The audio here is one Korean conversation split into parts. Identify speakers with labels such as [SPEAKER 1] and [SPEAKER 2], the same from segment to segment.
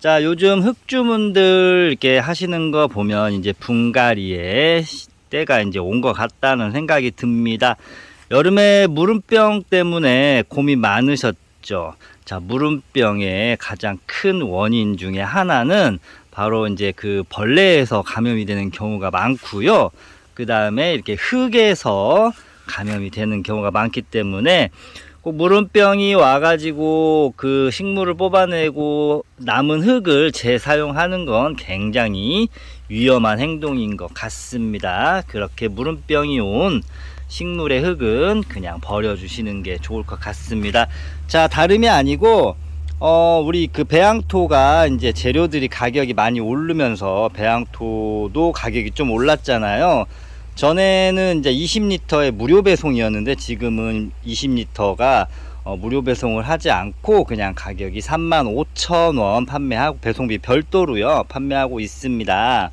[SPEAKER 1] 자, 요즘 흑주문들 이렇게 하시는 거 보면 이제 분갈이의 때가 이제 온 것 같다는 생각이 듭니다. 여름에 무름병 때문에 고민 많으셨죠. 자, 무름병의 가장 큰 원인 중에 하나는 바로 이제 그 벌레에서 감염이 되는 경우가 많고요. 그 다음에 이렇게 흙에서 감염이 되는 경우가 많기 때문에 꼭 무름병이 와가지고 그 식물을 뽑아내고 남은 흙을 재사용하는 건 굉장히 위험한 행동인 것 같습니다. 그렇게 무름병이 온 식물의 흙은 그냥 버려주시는 게 좋을 것 같습니다. 자, 다름이 아니고, 어, 우리 그 배양토가 이제 재료들이 가격이 많이 오르면서 배양토도 가격이 좀 올랐잖아요. 전에는 이제 20리터에 무료 배송이었는데 지금은 20리터가 어, 무료 배송을 하지 않고 그냥 가격이 35,000원 판매하고 배송비 별도로요 판매하고 있습니다.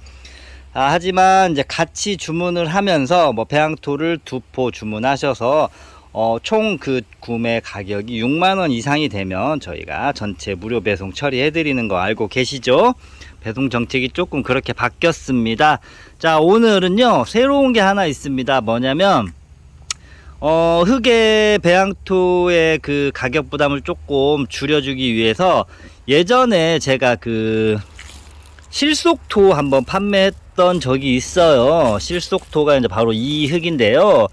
[SPEAKER 1] 아, 하지만 이제 같이 주문을 하면서 뭐 배양토를 두 포 주문하셔서 어, 총 그 구매 가격이 6만 원 이상이 되면 저희가 전체 무료 배송 처리해 드리는 거 알고 계시죠? 배송 정책이 조금 그렇게 바뀌었습니다. 자, 오늘은요, 새로운 게 하나 있습니다. 뭐냐면, 어, 흙의 배양토의 그 가격 부담을 조금 줄여주기 위해서 예전에 제가 그 실속토 한번 판매했던 적이 있어요. 실속토가 이제 바로 이 흙인데요.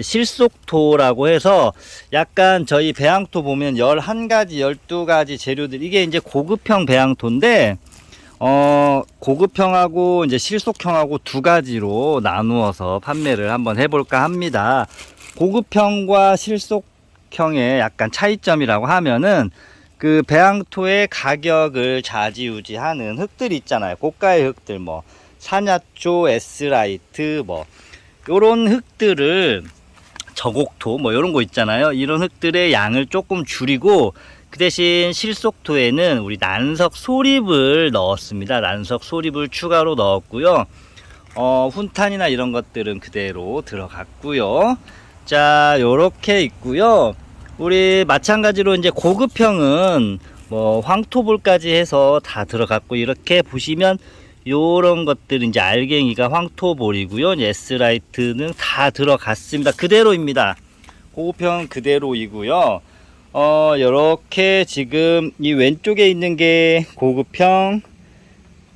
[SPEAKER 1] 실속토라고 해서 약간 저희 배양토 보면 11가지, 12가지 재료들, 이게 이제 고급형 배양토인데, 어, 고급형하고 이제 실속형하고 두 가지로 나누어서 판매를 한번 해볼까 합니다. 고급형과 실속형의 약간 차이점이라고 하면은 그 배양토의 가격을 좌지우지하는 흙들 있잖아요. 고가의 흙들 뭐 산야초, 에스라이트 뭐 요런 흙들을 저곡토 뭐 이런 거 있잖아요. 이런 흙들의 양을 조금 줄이고 그 대신 실속토에는 우리 난석 소립을 넣었습니다. 난석 소립을 추가로 넣었고요. 어, 훈탄이나 이런 것들은 그대로 들어갔고요. 자, 요렇게 있고요. 우리 마찬가지로 이제 고급형은 뭐 황토볼까지 해서 다 들어갔고 이렇게 보시면 요런 것들은 이제 알갱이가 황토볼이고요. S라이트는 다 들어갔습니다. 그대로입니다. 고급형 그대로이고요. 어, 요렇게 지금 이 왼쪽에 있는 게 고급형,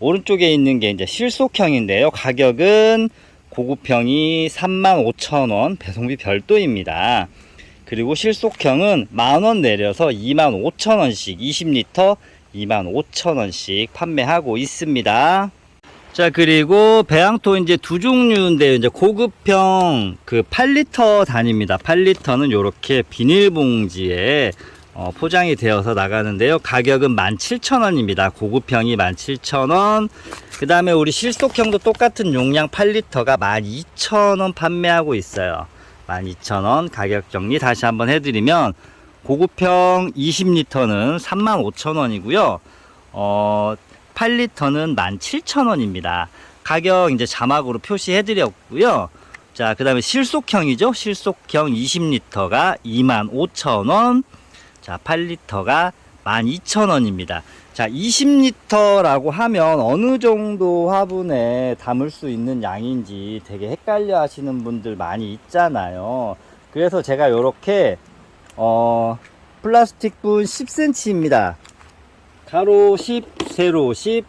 [SPEAKER 1] 오른쪽에 있는 게 이제 실속형인데요. 가격은 고급형이 35,000원, 배송비 별도입니다. 그리고 실속형은 만원 내려서 25,000원씩 20리터 25,000원씩 판매하고 있습니다. 자, 그리고 배양토 이제 두 종류인데요. 이제 고급형 그 8리터 단입니다. 8리터는 이렇게 비닐봉지에 어, 포장이 되어서 나가는데요. 가격은 17,000원입니다. 고급형이 17,000원. 그 다음에 우리 실속형도 똑같은 용량 8리터가 12,000원 판매하고 있어요. 12,000원 가격 정리 다시 한번 해드리면 고급형 20리터는 35,000원이고요. 어, 8리터는 17,000원입니다. 가격 이제 자막으로 표시해 드렸고요. 자, 그 다음에 실속형이죠. 실속형 20리터가 25,000원. 자, 8리터가 12,000원입니다. 자, 20리터라고 하면 어느 정도 화분에 담을 수 있는 양인지 되게 헷갈려 하시는 분들 많이 있잖아요. 그래서 제가 이렇게, 어, 플라스틱 분 10cm입니다. 가로 10, 세로 10,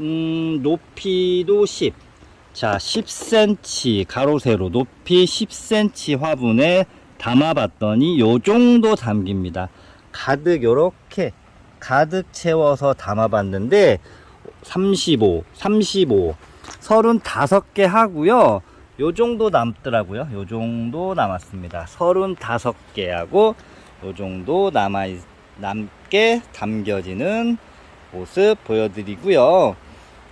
[SPEAKER 1] 음, 높이도 10. 자, 10cm, 가로, 세로, 높이 10cm 화분에 담아봤더니 요 정도 담깁니다. 가득 요렇게 가득 채워서 담아봤는데 35, 35, 35개 하고요. 요 정도 남더라고요. 요 정도 남았습니다. 35개 하고 요 정도 남아 있, 남게 담겨지는 모습 보여드리고요.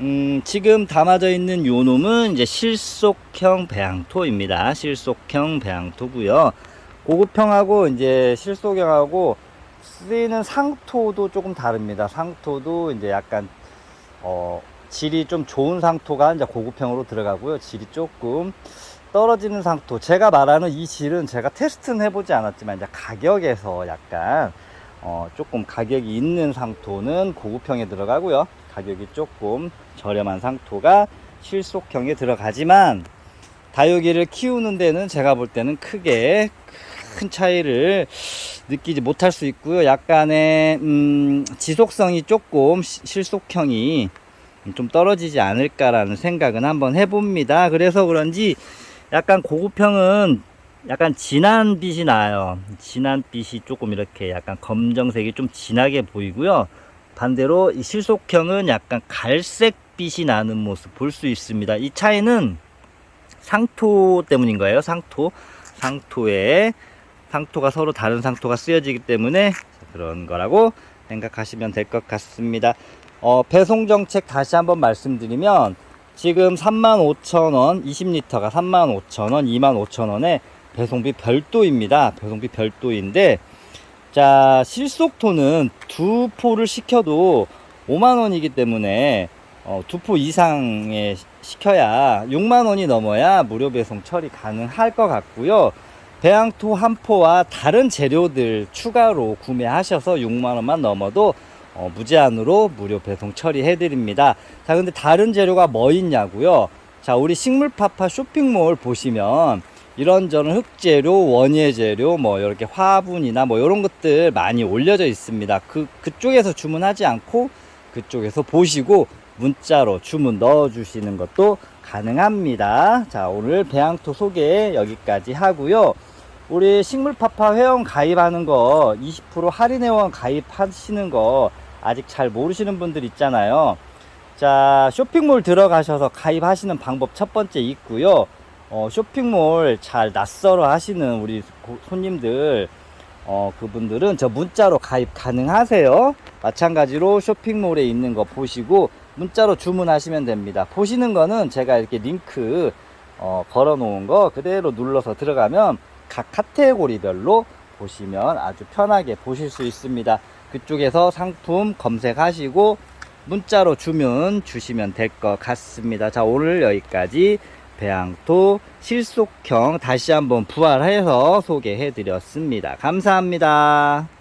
[SPEAKER 1] 음, 지금 담아져 있는 요 놈은 이제 실속형 배양토입니다. 실속형 배양토고요. 고급형하고 이제 실속형하고 쓰이는 상토도 조금 다릅니다. 상토도 이제 약간 어, 질이 좀 좋은 상토가 이제 고급형으로 들어가고요. 질이 조금 떨어지는 상토. 제가 말하는 이 질은 제가 테스트는 해보지 않았지만 이제 가격에서 약간 어, 조금 가격이 있는 상토는 고급형에 들어가고요. 가격이 조금 저렴한 상토가 실속형에 들어가지만 다육이를 키우는 데는 제가 볼 때는 크게 큰 차이를 느끼지 못할 수 있고요. 약간의 음, 지속성이 조금 시- 실속형이 좀 떨어지지 않을까라는 생각은 한번 해봅니다. 그래서 그런지 약간 고급형은 약간 진한 빛이 나요. 진한 빛이 조금 이렇게 약간 검정색이 좀 진하게 보이고요. 반대로 이 실속형은 약간 갈색 빛이 나는 모습 볼 수 있습니다. 이 차이는 상토 때문인 거예요. 상토. 상토에 상토가 서로 다른 상토가 쓰여지기 때문에 그런 거라고 생각하시면 될 것 같습니다. 어, 배송 정책 다시 한번 말씀드리면 지금 35,000원, 20리터가 35,000원, 25,000원에 배송비 별도입니다. 배송비 별도인데 자, 실속토는 두 포를 시켜도 5만 원이기 때문에 어, 두포 이상에 시켜야 6만 원이 넘어야 무료 배송 처리 가능할 것 같고요. 배양토 한 포와 다른 재료들 추가로 구매하셔서 6만 원만 넘어도 어, 무제한으로 무료 배송 처리해 드립니다. 자, 근데 다른 재료가 뭐 있냐고요? 자, 우리 식물파파 쇼핑몰 보시면 이런저런 흑재료, 원예 재료, 뭐 이렇게 화분이나 뭐 이런 것들 많이 올려져 있습니다. 그 그쪽에서 주문하지 않고 그쪽에서 보시고 문자로 주문 넣어 주시는 것도 가능합니다. 자, 오늘 배양토 소개 여기까지 하고요. 우리 식물파파 회원 가입하는 거 20% 할인 회원 가입하시는 거 아직 잘 모르시는 분들 있잖아요. 자, 쇼핑몰 들어가셔서 가입하시는 방법 첫 번째 있고요. 어, 쇼핑몰 잘 낯설어 하시는 우리 고- 손님들, 어, 그분들은 저 문자로 가입 가능하세요. 마찬가지로 쇼핑몰에 있는 거 보시고 문자로 주문하시면 됩니다. 보시는 거는 제가 이렇게 링크 어, 걸어 놓은 거 그대로 눌러서 들어가면 각 카테고리별로 보시면 아주 편하게 보실 수 있습니다. 그쪽에서 상품 검색하시고 문자로 주문 주시면 될 것 같습니다. 자, 오늘 여기까지 배양토 실속형 다시 한번 부활해서 소개해 드렸습니다. 감사합니다.